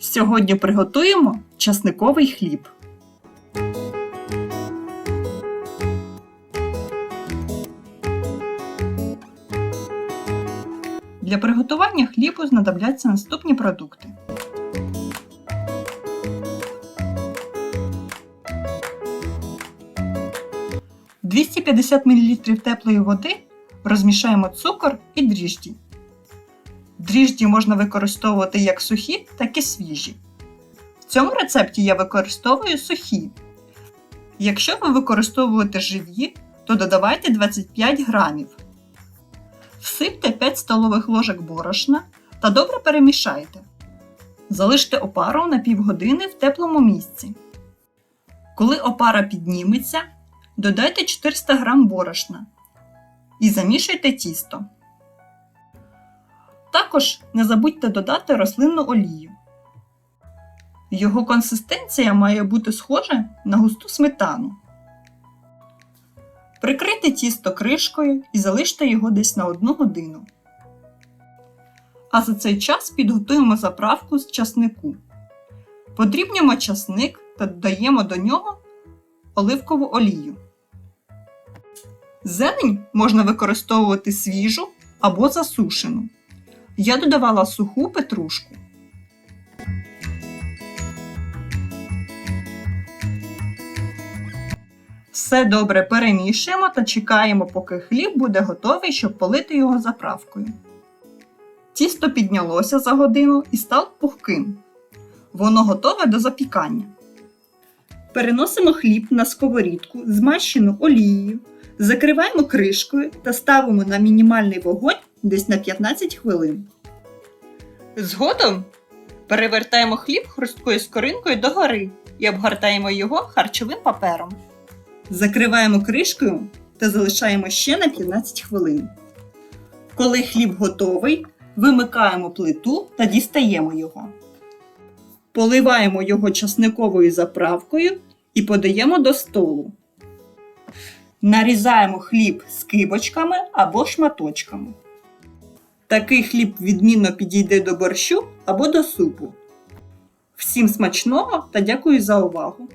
Сьогодні приготуємо часниковий хліб. Для приготування хлібу знадобляться наступні продукти. В 250 мл теплої води розмішаємо цукор і дріжджі. Дріжджі можна використовувати як сухі, так і свіжі. В цьому рецепті я використовую сухі. Якщо ви використовуєте живі, то додавайте 25 грамів. Всипте 5 столових ложок борошна та добре перемішайте. Залиште опару на півгодини в теплому місці. Коли опара підніметься, додайте 400 г борошна і замішуйте тісто. Також не забудьте додати рослинну олію. Його консистенція має бути схожа на густу сметану. Прикрийте тісто кришкою і залиште його десь на 1 годину. А за цей час підготуємо заправку з часнику. Подрібнюємо часник та додаємо до нього оливкову олію. Зелень можна використовувати свіжу або засушену. Я додавала суху петрушку. Все добре перемішуємо та чекаємо, поки хліб буде готовий, щоб полити його заправкою. Тісто піднялося за годину і стало пухким. Воно готове до запікання. Переносимо хліб на сковорідку, змащену олією, закриваємо кришкою та ставимо на мінімальний вогонь десь на 15 хвилин. Згодом перевертаємо хліб хрусткою скоринкою догори і обгортаємо його харчовим папером. Закриваємо кришкою та залишаємо ще на 15 хвилин. Коли хліб готовий, вимикаємо плиту та дістаємо його. Поливаємо його часниковою заправкою і подаємо до столу. Нарізаємо хліб скибочками або шматочками. Такий хліб відмінно підійде до борщу або до супу. Всім смачного та дякую за увагу!